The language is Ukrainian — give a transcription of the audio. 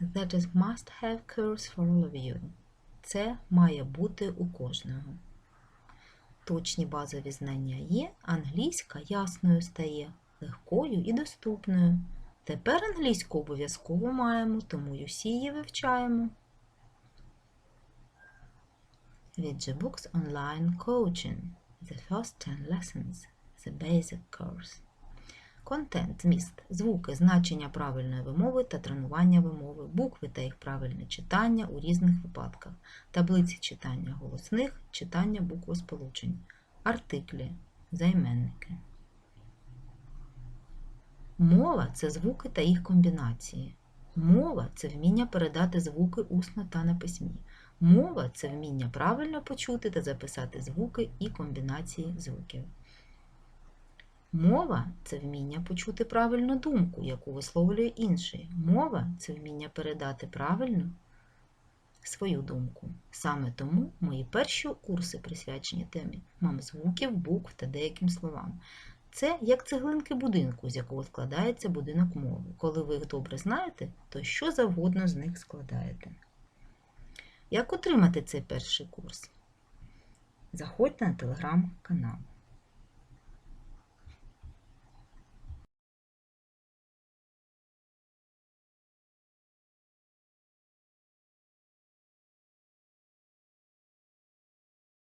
That is must have course for all of you. Це має бути у кожного. Точні базові знання є, англійська ясною стає, легкою і доступною. Тепер англійську обов'язково маємо, тому й усі її вивчаємо. The books online coaching. The first 10 lessons. The basic course. Контент, зміст, звуки, значення правильної вимови та тренування вимови, букви та їх правильне читання у різних випадках, таблиці читання голосних, читання буквосполучень, артиклі, займенники. Мова це звуки та їх комбінації. Мова це вміння передати звуки усно та на письмі. Мова це вміння правильно почути та записати звуки і комбінації звуків. Мова це вміння почути правильну думку, яку висловлює інший. Мова це вміння передати правильно свою думку. Саме тому мої перші курси присвячені темі мам звуків, букв та деяким словам. Це як цеглинки будинку, з якого складається будинок мови. Коли ви їх добре знаєте, то що завгодно з них складаєте. Як отримати цей перший курс? Заходьте на телеграм-канал.